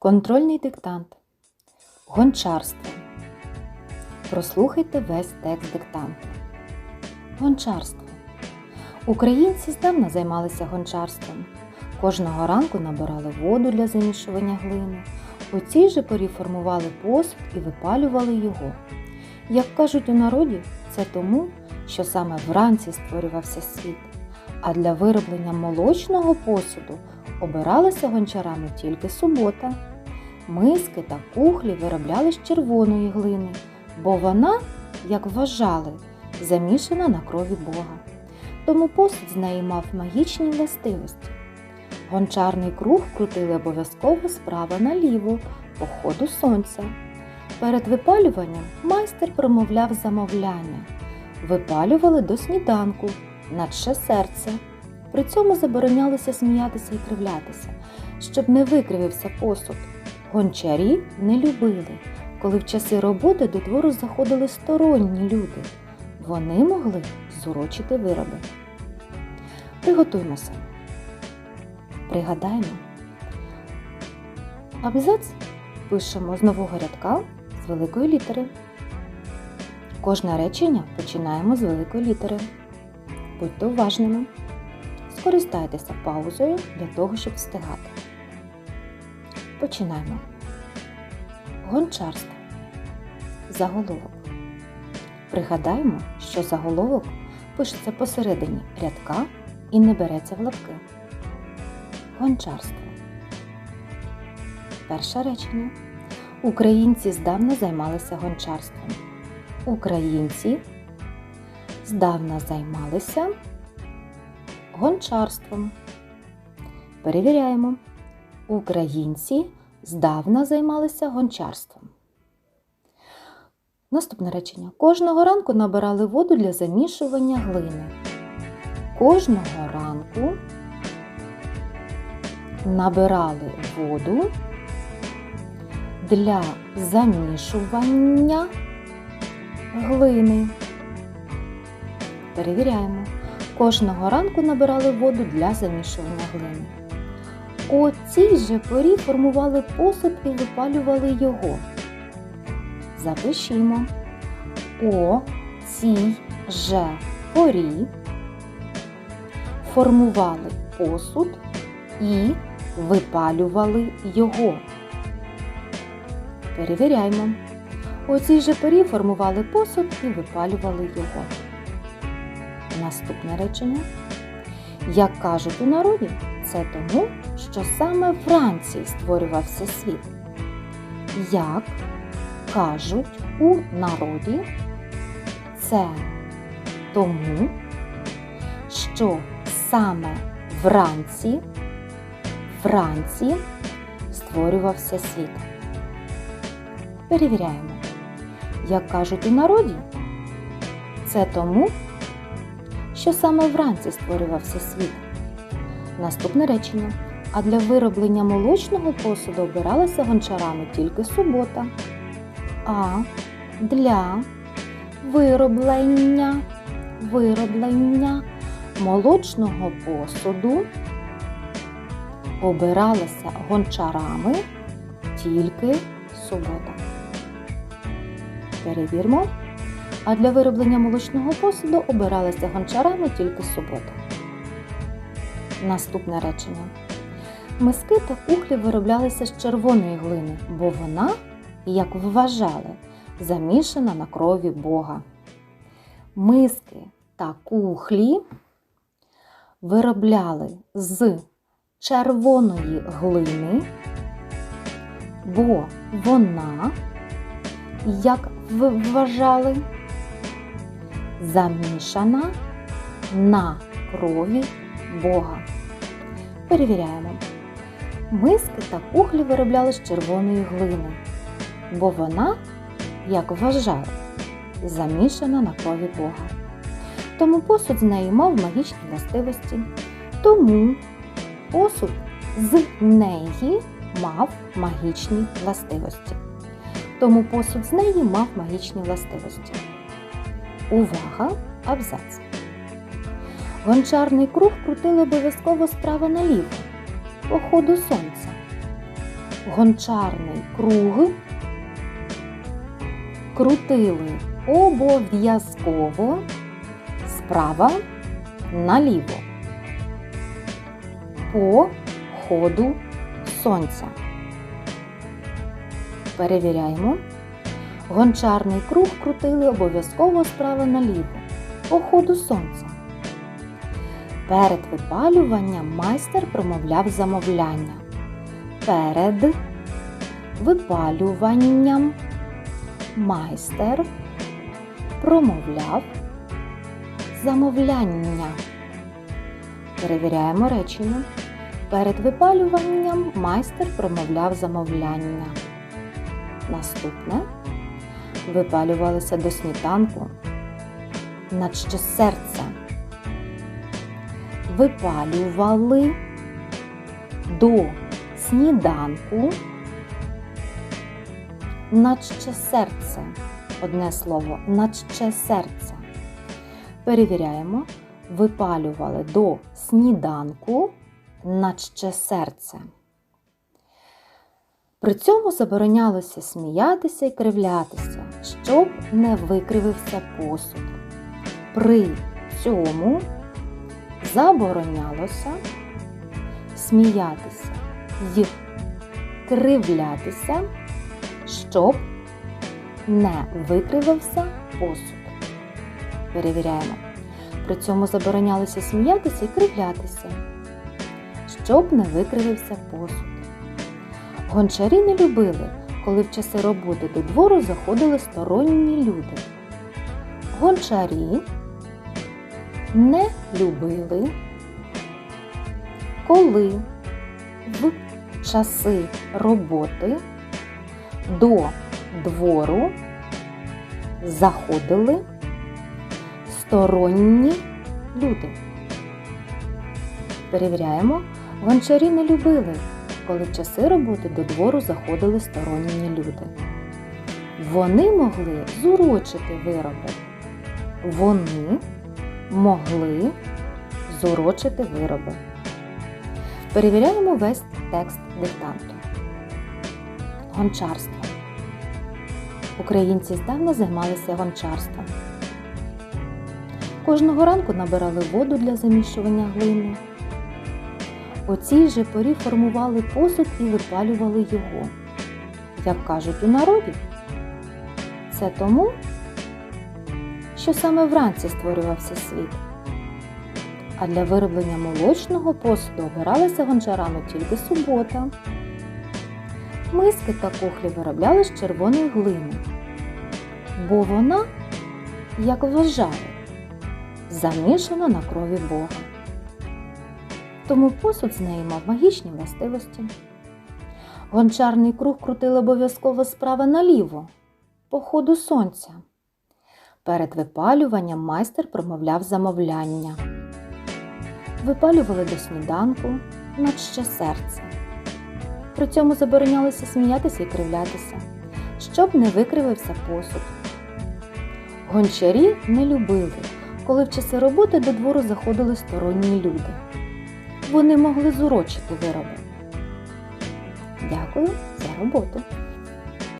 Контрольний диктант. Гончарство. Прослухайте весь текст диктанту. Гончарство. Українці здавна займалися гончарством. Кожного ранку набирали воду для замішування глини. У цій же порі формували посуд і випалювали його. Як кажуть у народі, це тому, що саме вранці створювався світ, а для вироблення молочного посуду обиралася гончарами тільки субота. Миски та кухлі виробляли з червоної глини, бо вона, як вважали, замішана на крові Бога. Тому посуд з неї мав магічні властивості. Гончарний круг крутили обов'язково справа наліво, по ходу сонця. Перед випалюванням майстер промовляв замовляння. Випалювали до сніданку, наче серце. При цьому заборонялося сміятися і кривлятися, щоб не викривився посуд. Гончарі не любили, коли в часи роботи до двору заходили сторонні люди. Вони могли зурочити вироби. Приготуймося. Пригадаємо. Абзац пишемо з нового рядка з великої літери. Кожне речення починаємо з великої літери. Будьте уважними. Скористайтеся паузою для того, щоб встигати. Починаємо. Гончарство. Заголовок. Пригадаємо, що заголовок пишеться посередині рядка і не береться в лапки. Гончарство. Перше речення. Українці здавна займалися гончарством. Українці здавна займалися гончарством. Перевіряємо. Українці здавна займалися гончарством. Наступне речення. Кожного ранку набирали воду для замішування глини. Кожного ранку набирали воду для замішування глини. Перевіряємо. Кожного ранку набирали воду для замішування глини. У цій же порі формували посуд і випалювали його. Запишімо. О цій же порі формували посуд і випалювали його. Перевіряємо. У цій же порі формували посуд і випалювали його. Наступне речення. Як кажуть у народі, це тому, що саме вранці створювався світ. Як кажуть у народі, це тому, що саме вранці, вранці створювався світ. Перевіряємо. Як кажуть у народі, це тому, що саме вранці створювався світ. Наступне речення. А для вироблення молочного посуду обиралася гончарами тільки субота. А для вироблення, вироблення молочного посуду обиралася гончарами тільки субота. Перевірмо. А для вироблення молочного посуду обиралися гончарами тільки субота. Наступне речення. Миски та кухлі вироблялися з червоної глини, бо вона, як вважали, замішана на крові Бога. Миски та кухлі виробляли з червоної глини, бо вона, як вважали, замішана на крові Бога. Перевіряємо. Миски та кухлі виробляли з червоної глини, бо вона, як вважали, замішана на крові Бога. Тому посуд з неї мав магічні властивості. Тому посуд з неї мав магічні властивості. Тому посуд з неї мав магічні властивості. Увага! Абзац. Гончарний круг крутили обов'язково справа наліво, по ходу сонця. гончарний круг крутили обов'язково справа наліво по ходу сонця. Перевіряємо. Гончарний круг крутили обов'язково справа наліво по ходу сонця. Перед випалюванням майстер промовляв замовляння. Перед випалюванням майстер промовляв замовляння. Перевіряємо речення. Перед випалюванням майстер промовляв замовляння. Наступне випалювалися до сніданку, наче серце. Випалювали до сніданку, наче серце. Одне слово, наче серце. Перевіряємо. Випалювали до сніданку, наче серце. При цьому заборонялося сміятися і кривлятися, щоб не викривився посуд. При цьому заборонялося сміятися й кривлятися, щоб не викривився посуд. Перевіряємо. При цьому заборонялося сміятися і кривлятися, щоб не викривився посуд. Гончарі не любили, коли в часи роботи до двору заходили сторонні люди. Гончарі не любили, коли в часи роботи до двору заходили сторонні люди. Перевіряємо, гончарі не любили, коли в часи роботи до двору заходили сторонні люди. Вони могли зурочити вироби. Вони могли зурочити вироби. Перевіряємо весь текст диктанту. Гончарство. Українці здавна займалися гончарством. Кожного ранку набирали воду для замішування глини. У цій же порі формували посуд і випалювали його. Як кажуть у народі, це тому, що саме вранці створювався світ. А для вироблення молочного посуду обиралася гончарами тільки субота. Миски та кухлі виробляли з червоної глини, бо вона, як вважали, замішана на крові Бога. Тому посуд з неї мав магічні властивості. Гончарний круг крутили обов'язково справа наліво, по ходу сонця. Перед випалюванням майстер промовляв замовляння. Випалювали до сніданку, наче серце. При цьому заборонялося сміятися і кривлятися, щоб не викривився посуд. Гончарі не любили, коли в часи роботи до двору заходили сторонні люди. Вони могли зурочити вироби. Дякую за роботу!